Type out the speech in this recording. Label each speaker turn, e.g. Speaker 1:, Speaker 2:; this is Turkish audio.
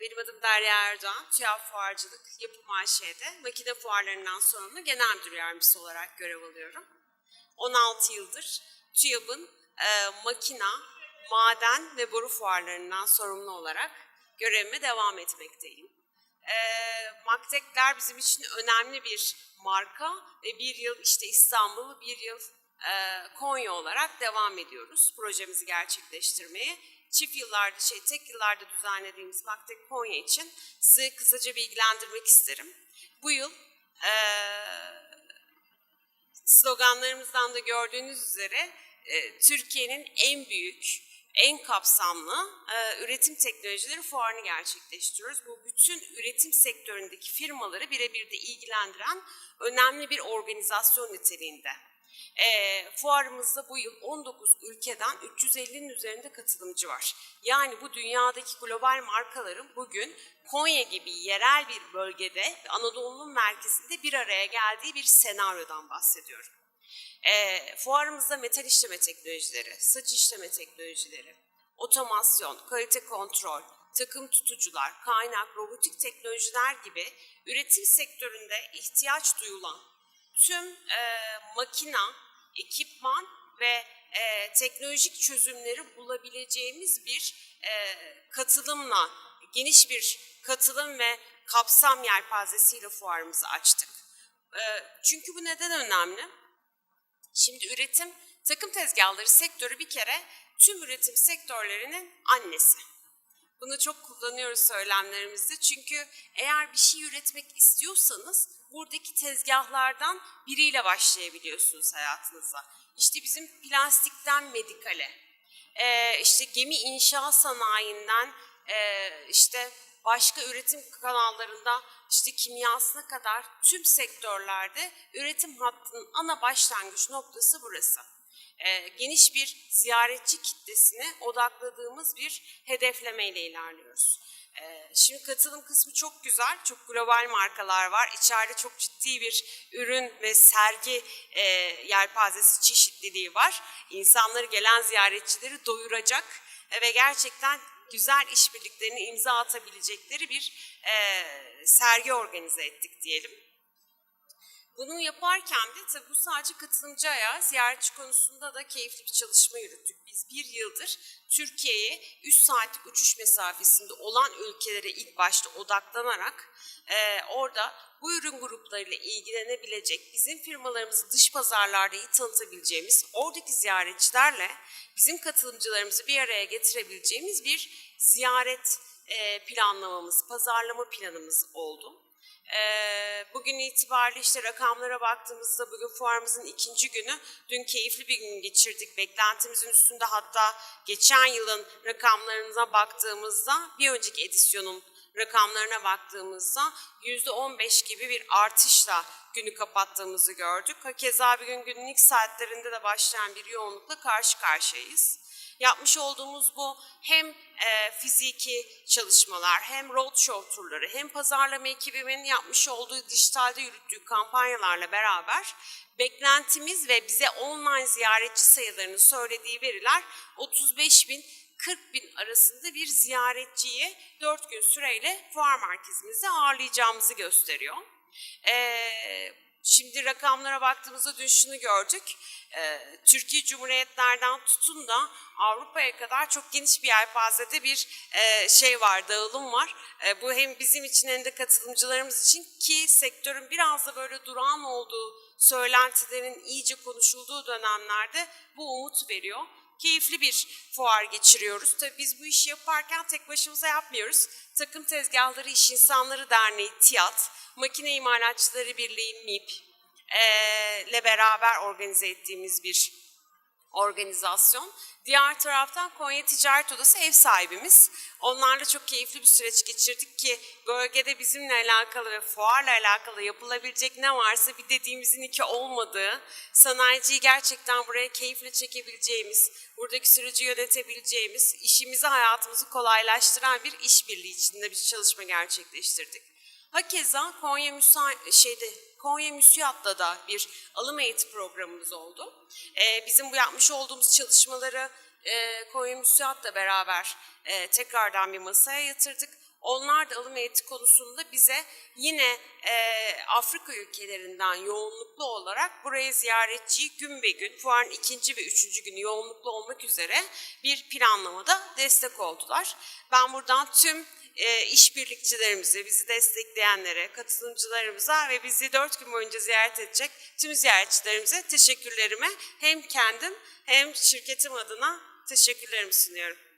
Speaker 1: benim adım Derya Erdoğan. TÜYAP Fuarcılık Yapım AŞ'de makine fuarlarından sorumlu genel müdür yardımcısı olarak görev alıyorum. 16 yıldır TÜYAP'ın e, makina, maden ve boru fuarlarından sorumlu olarak görevime devam etmekteyim. E, Maktekler bizim için önemli bir marka ve bir yıl işte İstanbul, bir yıl e, Konya olarak devam ediyoruz projemizi gerçekleştirmeye. Çift yıllarda, şey tek yıllarda düzenlediğimiz Maktek Konya için sizi kısaca bilgilendirmek isterim. Bu yıl e, sloganlarımızdan da gördüğünüz üzere e, Türkiye'nin en büyük, en kapsamlı e, üretim teknolojileri fuarını gerçekleştiriyoruz. Bu bütün üretim sektöründeki firmaları birebir de ilgilendiren önemli bir organizasyon niteliğinde. E, fuarımızda bu yıl 19 ülkeden 350'nin üzerinde katılımcı var. Yani bu dünyadaki global markaların bugün Konya gibi yerel bir bölgede Anadolu'nun merkezinde bir araya geldiği bir senaryodan bahsediyorum. E, fuarımızda metal işleme teknolojileri, saç işleme teknolojileri, otomasyon, kalite kontrol, takım tutucular, kaynak, robotik teknolojiler gibi üretim sektöründe ihtiyaç duyulan tüm e, makina, ekipman ve e, teknolojik çözümleri bulabileceğimiz bir e, katılımla, geniş bir katılım ve kapsam yelpazesiyle fuarımızı açtık. E, çünkü bu neden önemli? Şimdi üretim, takım tezgahları sektörü bir kere tüm üretim sektörlerinin annesi. Bunu çok kullanıyoruz söylemlerimizde çünkü eğer bir şey üretmek istiyorsanız buradaki tezgahlardan biriyle başlayabiliyorsunuz hayatınıza. İşte bizim plastikten medikale, e, işte gemi inşaat sanayinden e, işte başka üretim kanallarında işte kimyasına kadar tüm sektörlerde üretim hattının ana başlangıç noktası burası. Ee, geniş bir ziyaretçi kitlesine odakladığımız bir hedeflemeyle ilerliyoruz. Ee, şimdi katılım kısmı çok güzel, çok global markalar var. İçeride çok ciddi bir ürün ve sergi e, yelpazesi çeşitliliği var. İnsanları gelen ziyaretçileri doyuracak e, ve gerçekten güzel işbirliklerini imza atabilecekleri bir e, sergi organize ettik diyelim. Bunu yaparken de tabii bu sadece katılımcı ayağı, ziyaretçi konusunda da keyifli bir çalışma yürüttük. Biz bir yıldır Türkiye'ye 3 saatlik uçuş mesafesinde olan ülkelere ilk başta odaklanarak e, orada bu ürün gruplarıyla ilgilenebilecek, bizim firmalarımızı dış pazarlarda iyi tanıtabileceğimiz, oradaki ziyaretçilerle bizim katılımcılarımızı bir araya getirebileceğimiz bir ziyaret e, planlamamız, pazarlama planımız oldu. Bugün itibariyle işte rakamlara baktığımızda bugün fuarımızın ikinci günü. Dün keyifli bir gün geçirdik. Beklentimizin üstünde hatta geçen yılın rakamlarına baktığımızda bir önceki edisyonun rakamlarına baktığımızda yüzde 15 gibi bir artışla günü kapattığımızı gördük. Hakeza bir gün günün ilk saatlerinde de başlayan bir yoğunlukla karşı karşıyayız. Yapmış olduğumuz bu hem e, fiziki çalışmalar, hem roadshow turları, hem pazarlama ekibimin yapmış olduğu dijitalde yürüttüğü kampanyalarla beraber beklentimiz ve bize online ziyaretçi sayılarını söylediği veriler 35 bin 40 bin arasında bir ziyaretçiyi 4 gün süreyle fuar merkezimizde ağırlayacağımızı gösteriyor. Ee, Şimdi rakamlara baktığımızda dün şunu gördük. Ee, Türkiye Cumhuriyetlerden tutun da Avrupa'ya kadar çok geniş bir yelpazede bir e, şey var, dağılım var. E, bu hem bizim için hem de katılımcılarımız için ki sektörün biraz da böyle durağan olduğu söylentilerin iyice konuşulduğu dönemlerde bu umut veriyor keyifli bir fuar geçiriyoruz. Tabii biz bu işi yaparken tek başımıza yapmıyoruz. Takım Tezgahları İş İnsanları Derneği TİAD, Makine İmalatçıları Birliği MİP ile beraber organize ettiğimiz bir organizasyon. Diğer taraftan Konya Ticaret Odası ev sahibimiz. Onlarla çok keyifli bir süreç geçirdik ki bölgede bizimle alakalı ve fuarla alakalı yapılabilecek ne varsa bir dediğimizin iki olmadığı, sanayiciyi gerçekten buraya keyifle çekebileceğimiz, buradaki süreci yönetebileceğimiz, işimizi hayatımızı kolaylaştıran bir işbirliği içinde bir çalışma gerçekleştirdik. Hakeza Konya Müsa şeyde Konya MÜSİAD'da da bir alım eğitim programımız oldu. Ee, bizim bu yapmış olduğumuz çalışmaları e, Konya MÜSİAD'la beraber e, tekrardan bir masaya yatırdık. Onlar da alım eğitim konusunda bize yine e, Afrika ülkelerinden yoğunluklu olarak buraya ziyaretçiyi gün be gün fuarın ikinci ve üçüncü günü yoğunluklu olmak üzere bir planlamada destek oldular. Ben buradan tüm e, işbirlikçilerimize, bizi destekleyenlere, katılımcılarımıza ve bizi dört gün boyunca ziyaret edecek tüm ziyaretçilerimize teşekkürlerimi hem kendim hem şirketim adına teşekkürlerimi sunuyorum.